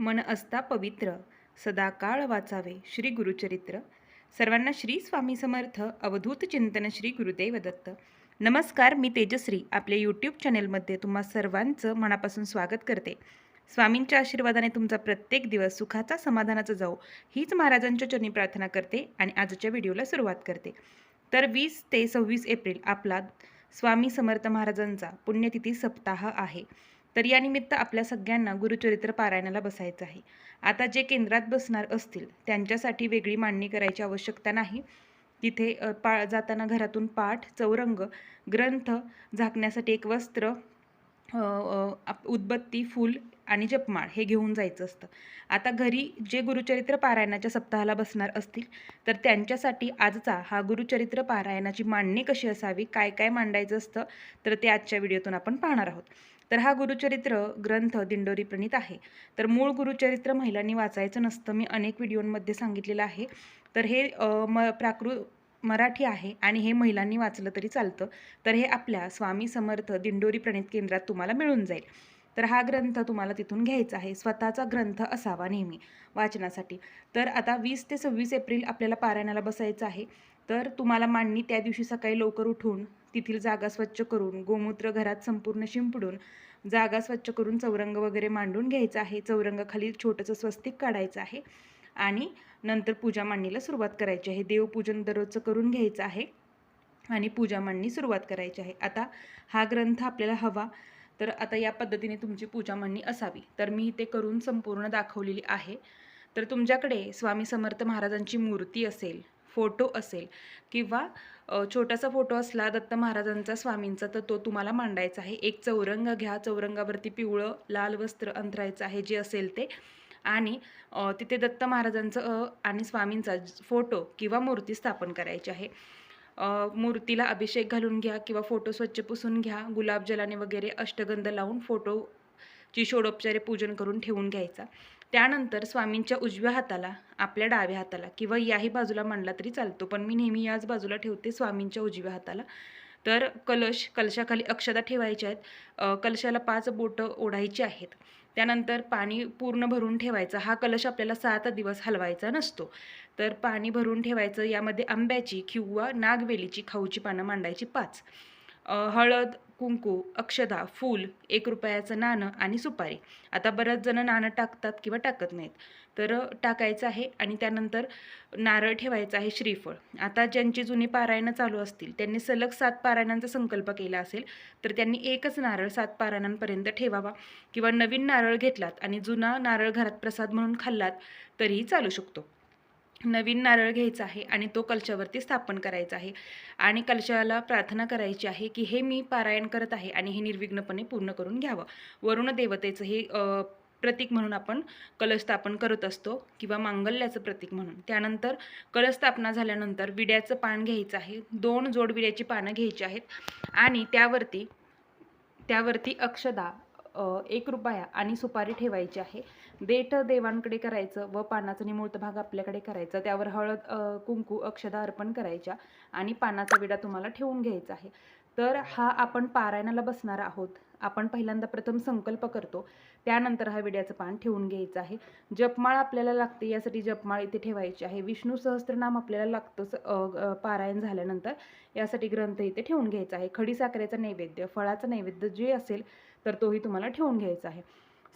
मन असता पवित्र सदाकाळ वाचावे श्री गुरुचरित्र. सर्वांना श्री स्वामी समर्थ अवधूत चिंतन श्री गुरुदेव दत्त. नमस्कार मी तेजश्री. आपल्या यूट्यूब चॅनेलमध्ये तुम्हा सर्वांचं मनापासून स्वागत करते. स्वामींच्या आशीर्वादाने तुमचा प्रत्येक दिवस सुखाचा समाधानाचा जाऊ हीच महाराजांच्या चरणी प्रार्थना करते आणि आजच्या व्हिडिओला सुरुवात करते. तर वीस ते सव्वीस एप्रिल आपला स्वामी समर्थ महाराजांचा पुण्यतिथी सप्ताह आहे. तर यानिमित्त आपल्या सगळ्यांना गुरुचरित्र पारायणाला बसायचं आहे. आता जे केंद्रात बसणार असतील त्यांच्यासाठी वेगळी मांडणी करायची आवश्यकता नाही. तिथे पा जाताना घरातून पाठ चौरंग ग्रंथ झाकण्यासाठी एक वस्त्र उदबत्ती फूल आणि जपमाळ हे घेऊन जायचं असतं. आता घरी जे गुरुचरित्र पारायणाच्या सप्ताहाला बसणार असतील तर त्यांच्यासाठी आजचा हा गुरुचरित्र पारायणाची मांडणी कशी असावी काय काय मांडायचं असतं तर ते आजच्या व्हिडिओतून आपण पाहणार आहोत. तर हा गुरुचरित्र ग्रंथ दिंडोरी प्रणित आहे. तर मूळ गुरुचरित्र महिलांनी वाचायचं नसतं मी अनेक व्हिडिओंमध्ये सांगितलेलं आहे. तर हे म प्राकृ मराठी आहे आणि हे महिलांनी वाचलं तरी चालतं. तर हे आपल्या स्वामी समर्थ दिंडोरी प्रणित केंद्रात तुम्हाला मिळून जाईल. तर हा ग्रंथ तुम्हाला तिथून घ्यायचा आहे. स्वतःचा ग्रंथ असावा नेहमी वाचनासाठी. तर आता वीस ते सव्वीस एप्रिल आपल्याला पारायणाला बसायचं आहे. तर तुम्हाला मांडणी त्या दिवशी सकाळी लवकर उठून तेथील जागा स्वच्छ करून गोमूत्र घरात संपूर्ण शिंपडून जागा स्वच्छ करून चौरंग वगैरे मांडून घ्यायचं आहे. चौरंगाखाली छोटंसं स्वस्तिक काढायचं आहे आणि नंतर पूजा मांडणीला सुरुवात करायची आहे. देवपूजन दररोजचं करून घ्यायचं आहे आणि पूजा मांडणी सुरुवात करायची आहे. आता हा ग्रंथ आपल्याला हवा. तर आता या पद्धतीने तुमची पूजा मांडणी असावी. तर मी इथे करून संपूर्ण दाखवलेली आहे. तर तुमच्याकडे स्वामी समर्थ महाराजांची मूर्ती असेल फोटो असेल किंवा छोटासा फोटो असला दत्त महाराजांचा स्वामींचा तर तो तुम्हाला मांडायचा आहे. एक चौरंग घ्या. चौरंगावरती पिवळं लाल वस्त्र अंतरायचं आहे जे असेल ते. आणि तिथे दत्त महाराजांचं आणि स्वामींचा फोटो किंवा मूर्ती स्थापन करायची आहे. मूर्तीला अभिषेक घालून घ्या किंवा फोटो स्वच्छ पुसून घ्या. गुलाबजलाने वगैरे अष्टगंध लावून फोटोची षोडोपचारे पूजन करून ठेवून घ्यायचा. त्यानंतर स्वामींच्या उजव्या हाताला आपल्या डाव्या हाताला किंवा याही बाजूला मांडला तरी चालतो पण मी नेहमी याच बाजूला ठेवते स्वामींच्या उजव्या हाताला. तर कलश कलशाखाली अक्षता ठेवायच्या आहेत. कलशाला पाच बोटं ओढायची आहेत. त्यानंतर पाणी पूर्ण भरून ठेवायचं. हा कलश आपल्याला सात दिवस हलवायचा नसतो. तर पाणी भरून ठेवायचं यामध्ये आंब्याची किंवा नागवेलीची खाऊची पानं मांडायची पाच. हळद कुंकू अक्षदा फूल एक रुपयाचं नाणं आणि सुपारी. आता बऱ्याच जण नाणं टाकतात किंवा टाकत नाहीत. तर टाकायचं आहे आणि त्यानंतर नारळ ठेवायचं आहे श्रीफळ. आता ज्यांची जुनी पारायणं चालू असतील त्यांनी सलग सात पारायणांचा संकल्प केला असेल तर त्यांनी एकच नारळ सात पारायणांपर्यंत ठेवावा किंवा नवीन नारळ घेतलात आणि जुना नारळ घरात प्रसाद म्हणून खाल्लात तरीही चालू शकतो. नवीन नारळ घ्यायचा आहे आणि तो कलशावरती स्थापन करायचा आहे. आणि कलशाला प्रार्थना करायची आहे की हे मी पारायण करत आहे आणि हे निर्विघ्नपणे पूर्ण करून घ्यावं. वरुण देवतेचं हे प्रतीक म्हणून आपण कलशस्थापन करत असतो किंवा मांगल्याचं प्रतीक म्हणून. त्यानंतर कलश स्थापना झाल्यानंतर विड्याचं पान घ्यायचं आहे. दोन जोड विड्याची पानं घ्यायची आहेत आणि त्यावरती त्यावरती अक्षदा एक रुपया आणि सुपारी ठेवायची आहे. देठ देवांकडे करायचं व पानाचा निमूर्त भाग आपल्याकडे करायचा. त्यावर हळद कुंकू अक्षदा अर्पण करायच्या आणि पानाचा विडा तुम्हाला ठेवून घ्यायचा आहे. तर हा आपण पारायणाला बसणार आहोत. आपण पहिल्यांदा प्रथम संकल्प करतो. त्यानंतर हा विड्याचं पान ठेवून घ्यायचं आहे. जपमाळ आपल्याला लागते यासाठी जपमाळ इथे ठेवायची आहे. विष्णू सहस्त्रनाम आपल्याला लागतं स- पारायण झाल्यानंतर. यासाठी ग्रंथ इथे ठेवून घ्यायचा आहे. खडी साखरेचा नैवेद्य फळाचा नैवेद्य जे असेल तर तोही तुम्हाला ठेवून घ्यायचा आहे.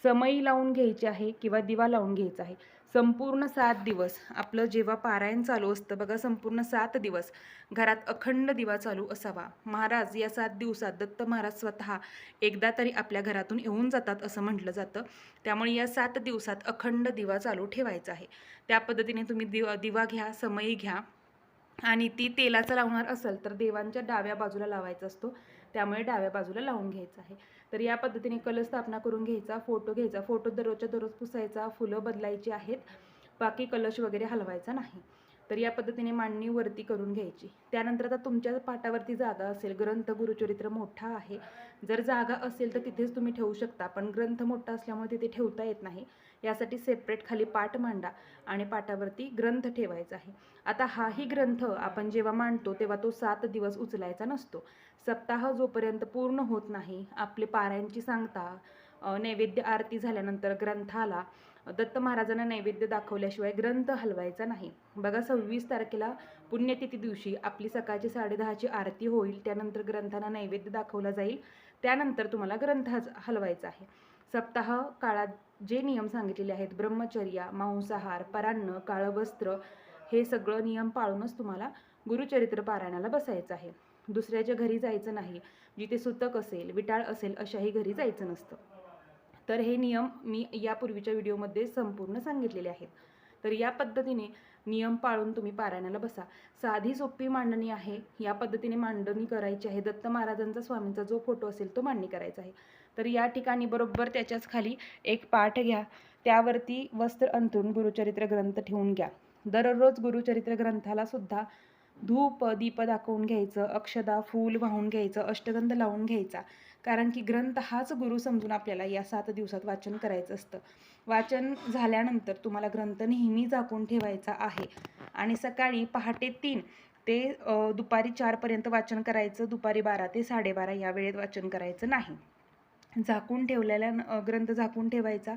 समई लावून घ्यायची आहे किंवा दिवा लावून घ्यायचा आहे. संपूर्ण सात दिवस आपलं जेव्हा पारायण चालू असतं बघा संपूर्ण सात दिवस घरात अखंड दिवा चालू असावा. महाराज या सात दिवसात दत्त महाराज स्वतः एकदा तरी आपल्या घरातून येऊन जातात असं म्हटलं जातं. त्यामुळे या सात दिवसात अखंड दिवा चालू ठेवायचा आहे. त्या पद्धतीने तुम्ही दिवा दिवा घ्या समई घ्या. आणि ती तेलाचं लावणार असेल तर देवांच्या डाव्या बाजूला लावायचा असतो. त्यामुळे डाव्या बाजूला लावून घ्यायचं आहे. तर या पद्धतीने कलश स्थापना करून घ्यायचा फोटो घ्यायचा फोटो दररोजच्या दररोज पुसायचा फुलं बदलायची आहेत. बाकी कलश वगैरे हलवायचा नाही. तर या पद्धतीने मांडणी वरती करून घ्यायची. त्यानंतर आता तुमच्या पाटावरती जागा असेल ग्रंथ गुरुचरित्र मोठा आहे. जर जागा असेल तर तिथेच तुम्ही ठेवू शकता पण ग्रंथ मोठा असल्यामुळे तिथे ठेवता येत नाही. यासाठी सेपरेट खाली पाट मांडा आणि पाटावरती ग्रंथ ठेवायचा आहे. आता हाही ग्रंथ आपण जेव्हा मांडतो तेव्हा तो सात दिवस उचलायचा नसतो. सप्ताह जोपर्यंत पूर्ण होत नाही आपले पारायणची सांगता नैवेद्य आरती झाल्यानंतर ग्रंथाला दत्त महाराजांना नैवेद्य दाखवल्याशिवाय ग्रंथ हलवायचा नाही. बघा सव्वीस तारखेला पुण्यतिथी दिवशी आपली सकाळची साडेदहाची आरती होईल त्यानंतर ग्रंथांना नैवेद्य दाखवला जाईल त्यानंतर तुम्हाला ग्रंथ हलवायचा आहे. सप्ताह काळात जे नियम सांगितलेले आहेत ब्रह्मचर्या मांसाहार परान्न काळवस्त्र हे सगळं नियम पाळूनच तुम्हाला गुरुचरित्र पारायणाला बसायचं आहे. दुसऱ्याच्या घरी जायचं नाही. जिथे सुतक असेल विटाळ असेल अशाही घरी जायचं नसतं. तर हे नियम मी यापूर्वीच्या व्हिडिओमध्ये संपूर्ण सांगितलेले आहेत. तर या पद्धतीने नियम पाळून तुम्ही पारायणाला बसा. साधी सोपी मांडणी आहे. या पद्धतीने मांडणी करायची आहे. दत्त महाराजांचा स्वामींचा जो फोटो असेल तो मांडणी करायचा आहे. तर या ठिकाणी बरोबर त्याच्याच खाली एक पाठ घ्या. त्यावरती वस्त्र अंथरून गुरुचरित्र ग्रंथ ठेवून घ्या. दररोज गुरुचरित्र ग्रंथाला सुद्धा धूप दीप दाखवून घ्यायचं अक्षदा फूल वाहून घ्यायचं अष्टगंध लावून घ्यायचा. कारण की ग्रंथ हाच गुरु समजून आपल्याला या सात दिवसात वाचन करायचं असतं. वाचन झाल्यानंतर तुम्हाला ग्रंथ नेहमी झाकून ठेवायचा आहे. आणि सकाळी पहाटे तीन ते दुपारी चारपर्यंत वाचन करायचं दुपारी बारा ते साडेबारा या वेळेत वाचन करायचं नाही. झाकून ठेवलेल्या ग्रंथ झाकून ठेवायचा.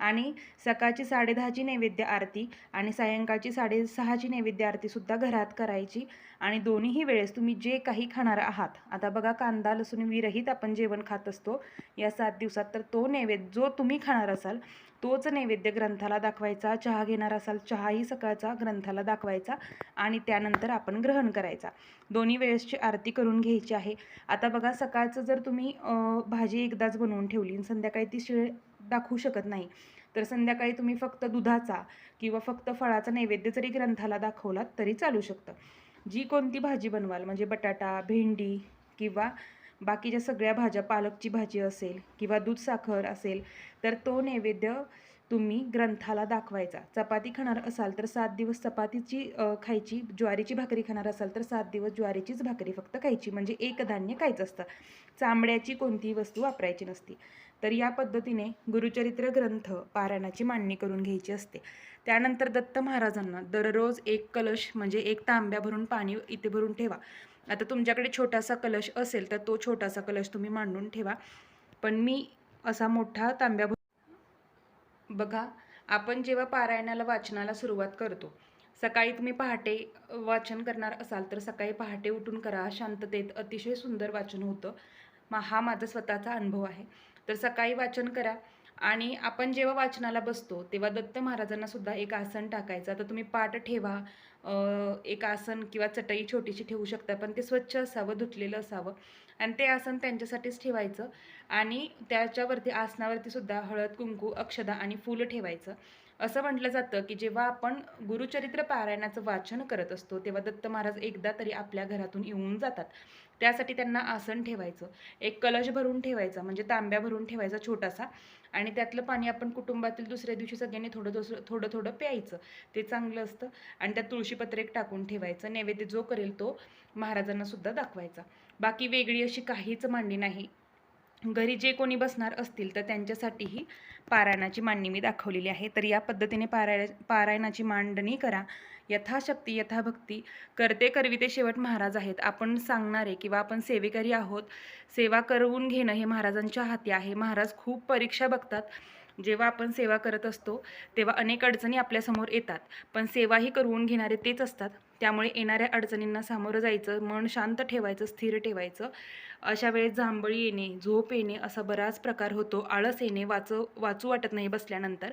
आणि सकाळची साडेदहाची नैवेद्य आरती आणि सायंकाळची साडेसहाची नैवेद्य आरतीसुद्धा घरात करायची. आणि दोन्हीही वेळेस तुम्ही जे काही खाणार आहात आता बघा कांदा लसूण विरहित आपण जेवण खात असतो या सात दिवसात तर तो नैवेद्य जो तुम्ही खाणार असाल तोच नैवेद्य ग्रंथाला दाखवायचा चहा घेणार असाल चहाही सकाळचा ग्रंथाला दाखवायचा आणि त्यानंतर आपण ग्रहण करायचा. दोन्ही वेळेसची आरती करून घ्यायची आहे. आता बघा सकाळचं जर तुम्ही भाजी एकदाच बनवून ठेवली आणि संध्याकाळी ती शिळ दाखवू शकत नाही. तर संध्याकाळी तुम्ही फक्त दुधाचा किंवा फक्त फळाचा नैवेद्य जरी ग्रंथाला दाखवलात तरी चालू शकतं. जी कोणती भाजी बनवाल म्हणजे बटाटा भेंडी किंवा बाकीच्या सगळ्या भाज्या पालकची भाजी असेल किंवा दूध साखर असेल तर तो नैवेद्य तुम्ही ग्रंथाला दाखवायचा. चपाती खाणार असाल तर सात दिवस चपातीची खायची ज्वारीची भाकरी खाणार असाल तर सात दिवस ज्वारीचीच भाकरी फक्त खायची. म्हणजे एक धान्य खायचं असतं. चांबड्याची कोणतीही वस्तू वापरायची नसती. तर या पद्धतीने गुरुचरित्र ग्रंथ पारायणाची मांडणी करून घ्यायची असते. त्यानंतर दत्त महाराजांना दररोज एक कलश म्हणजे एक तांब्या भरून पाणी इथे भरून ठेवा. आता तुमच्याकडे छोटासा कलश असेल तर तो छोटासा कलश तुम्ही मांडून ठेवा. पण मी असा मोठा तांब्या भरून बघा आपण जेव्हा पारायणाला वाचनाला सुरुवात करतो सकाळी तुम्ही पहाटे वाचन करणार असाल तर सकाळी पहाटे उठून करा शांततेत अतिशय सुंदर वाचन होतं. मा हा माझा स्वतःचा अनुभव आहे. तर सकाळी वाचन करा आणि आपण जेव्हा वाचनाला बसतो तेव्हा दत्त महाराजांना सुद्धा एक आसन टाकायचं. आता तुम्ही पाठ ठेवा एक आसन किंवा चटई छोटीशी ठेवू शकता पण ते स्वच्छ असावं धुतलेलं असावं. आणि ते आसन त्यांच्यासाठीच ठेवायचं. आणि त्याच्यावरती आसनावरती सुद्धा हळद कुंकू अक्षदा आणि फुलं ठेवायचं. असं म्हटलं जातं की जेव्हा आपण गुरुचरित्र पारायणाचं वाचन करत असतो तेव्हा दत्त महाराज एकदा तरी आपल्या घरातून येऊन जातात. त्यासाठी त्यांना आसन ठेवायचं. एक कलश भरून ठेवायचा म्हणजे तांब्या भरून ठेवायचा छोटासा. आणि त्यातलं पाणी आपण कुटुंबातील दुसऱ्या दिवशी सगळ्यांनी थोडं थोडं थोडं थोडं प्यायचं. ते चांगलं असतं. आणि त्यात तुळशीपत्र एक टाकून ठेवायचं. नैवेद्य जो करेल तो महाराजांना सुद्धा दाखवायचा. बाकी वेगळी अशी काहीच मांडणी नाही. घरी जे कोणी बसणार असतील तर त्यांच्यासाठीही पारायणाची मांडणी मी दाखवलेली आहे. तर या पद्धतीने पाराय पारायणाची मांडणी करा. यथाशक्ती यथाभक्ती करते करविते शेवट महाराज आहेत. आपण सांगणारे किंवा आपण सेवेकरी आहोत सेवा करवून घेणं हे महाराजांच्या हाती आहे. महाराज खूप परीक्षा बघतात. जेव्हा आपण सेवा करत असतो तेव्हा अनेक अडचणी आपल्यासमोर येतात. पण सेवाही करवून घेणारे तेच असतात. त्यामुळे येणाऱ्या अडचणींना सामोरं जायचं मन शांत ठेवायचं स्थिर ठेवायचं. अशा वेळेस जांभळी येणे झोप येणे असा बराच प्रकार होतो. आळस येणे वाचू वाचू वाटत नाही बसल्यानंतर.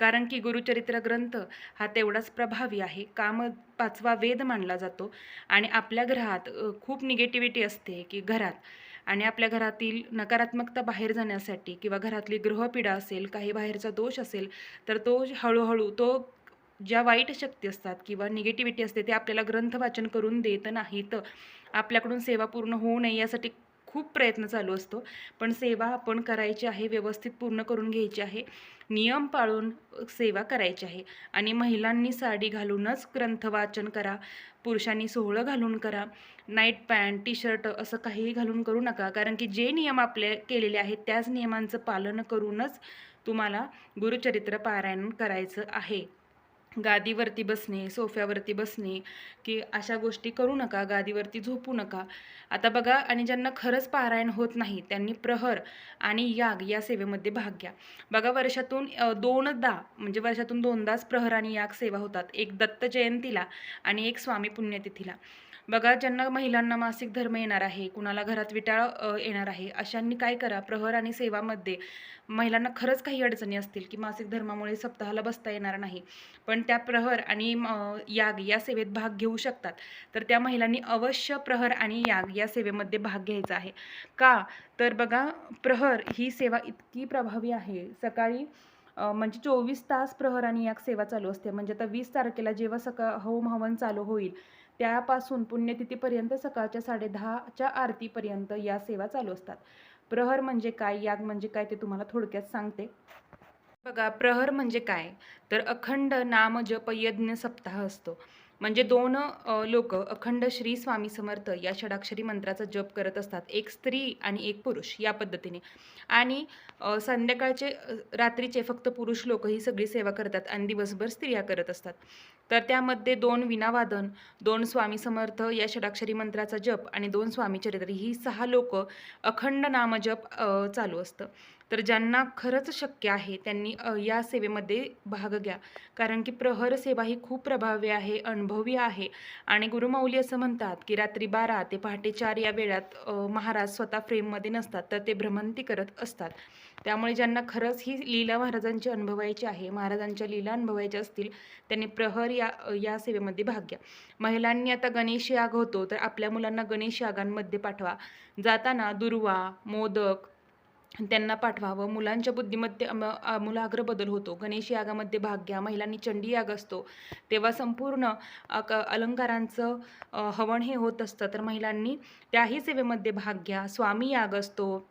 कारण की गुरुचरित्र ग्रंथ हा तेवढाच प्रभावी आहे. काम पाचवा वेद मानला जातो. आणि आपल्या घरात खूप निगेटिव्हिटी असते की घरात. आणि आपल्या घरातील नकारात्मकता बाहेर जाण्यासाठी किंवा घरातली ग्रहपीडा असेल काही बाहेरचा दोष असेल तर तो हळूहळू तो ज्या वाईट शक्ती असतात किंवा निगेटिव्हिटी असते ते आपल्याला ग्रंथ वाचन करून देत नाहीत. आपल्याकडून सेवा पूर्ण होऊ नये यासाठी खूप प्रयत्न चालू असतो. पण सेवा आपण करायची आहे व्यवस्थित पूर्ण करून घ्यायची आहे. नियम पाळून सेवा करायची आहे. आणि महिलांनी साडी घालूनच ग्रंथ वाचन करा. पुरुषांनी सोहळं घालून करा. नाईट पॅन्ट टी शर्ट असं काहीही घालून करू नका. कारण की जे नियम आपले केलेले आहेत त्याच नियमांचं पालन करूनच तुम्हाला गुरुचरित्र पारायण करायचं आहे. गादीवरती बसणे सोफ्यावरती बसणे की अशा गोष्टी करू नका गादीवरती झोपू नका. आता बघा आणि ज्यांना खरंच पारायण होत नाही त्यांनी प्रहर आणि याग या सेवेमध्ये भाग घ्या. बघा वर्षातून दोनदा म्हणजे वर्षातून दोनदाच प्रहर आणि याग सेवा होतात. एक दत्त जयंतीला आणि एक स्वामी पुण्यतिथीला. बघा ज्यांना महिलांना मासिक धर्म येणार आहे कुणाला घरात विटाळ येणार आहे अशांनी काय करा प्रहर आणि सेवामध्ये महिलांना खरंच काही अडचणी असतील की मासिक धर्मामुळे सप्ताहाला बसता येणार नाही पण त्या प्रहर आणि म, याग या सेवेत भाग घेऊ शकतात तर त्या महिलांनी अवश्य प्रहर आणि याग या सेवेमध्ये भाग घ्यायचा आहे का तर बघा प्रहर ही सेवा इतकी प्रभावी आहे सकाळी म्हणजे चोवीस तास प्रहर आणि याग सेवा चालू असते म्हणजे आता वीस तारखेला जेव्हा सका होम हवन चालू होईल त्यापासून पुण्यतिथीपर्यंत सकाळच्या साडेदहाच्या आरतीपर्यंत या सेवा चालू असतात. प्रहर म्हणजे काय? याग म्हणजे काय ते तुम्हाला थोडक्यात सांगते. बघा प्रहर म्हणजे काय? तर अखंड नाम जप यज्ञ सप्ताह असतो. म्हणजे दोन लोक अखंड श्री स्वामी समर्थ या षडाक्षरी मंत्राचा जप करत असतात. एक स्त्री आणि एक पुरुष या पद्धतीने. आणि संध्याकाळचे रात्रीचे फक्त पुरुष लोक ही सगळी सेवा करतात आणि दिवसभर स्त्रिया करत असतात. तर त्यामध्ये दोन विनावादन दोन स्वामी समर्थ या षडाक्षरी मंत्राचा जप आणि दोन स्वामी चरित्र ही सहा लोक अखंड नामजप चालू असतं. तर ज्यांना खरंच शक्य आहे त्यांनी या सेवेमध्ये भाग घ्या. कारण की प्रहर सेवा ही खूप प्रभावी आहे अनुभवी आहे. आणि गुरुमाऊली असं म्हणतात की रात्री बारा ते पहाटे चार या वेळात महाराज स्वतः फ्रेममध्ये नसतात तर ते भ्रमंती करत असतात. त्यामुळे ज्यांना खरंच ही लीला महाराजांची अनुभवायची आहे महाराजांच्या लीला अनुभवायच्या असतील त्यांनी प्रहर या या सेवेमध्ये भाग घ्या. महिलांनी आता गणेश याग होतो तर आपल्या मुलांना गणेश यागांमध्ये पाठवा. जाताना दुर्वा मोदक त्यांना पाठवावं. मुलांच्या बुद्धिमत्ते मुलाग्र बदल होतो. गणेश यागामध्ये भाग घ्या. महिलांनी चंडी याग असतो. तेव्हा संपूर्ण अक अलंकारांचं हवण हवन हे होत असतं. तर महिलांनी त्याही सेवेमध्ये भाग घ्या. स्वामी याग असतो.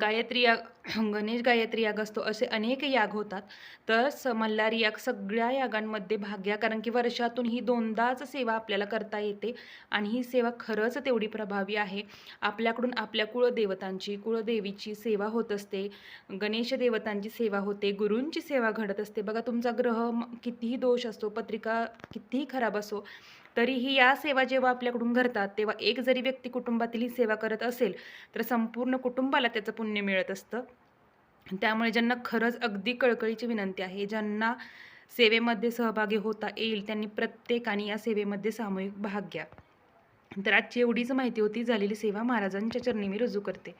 गायत्री याग गणेश गायत्री याग असतो असे अनेक याग होतात. तर स मल्हारी याग सगळ्या यागांमध्ये भाग घ्या कारण की वर्षातून ही दोनदाच सेवा आपल्याला करता येते आणि ही सेवा खरंच तेवढी प्रभावी आहे. आपल्याकडून आपल्या कुळदेवतांची कुळदेवीची सेवा होत असते. गणेश देवतांची सेवा होते गुरूंची सेवा घडत असते. बघा तुमचा ग्रह म- कितीही दोष असतो पत्रिका कितीही खराब असो तरीही या सेवा जेव्हा आपल्याकडून घडतात तेव्हा एक जरी व्यक्ती कुटुंबातील ही सेवा करत असेल तर संपूर्ण कुटुंबाला त्याचं पुण्य मिळत असतं. त्यामुळे ज्यांना खरंच अगदी कळकळीची विनंती आहे ज्यांना सेवेमध्ये सहभागी होता येईल त्यांनी प्रत्येकाने या सेवेमध्ये सामूहिक भाग घ्या. तर आजची एवढीच माहिती होती. झालेली सेवा महाराजांच्या चरणी मी रुजू करते.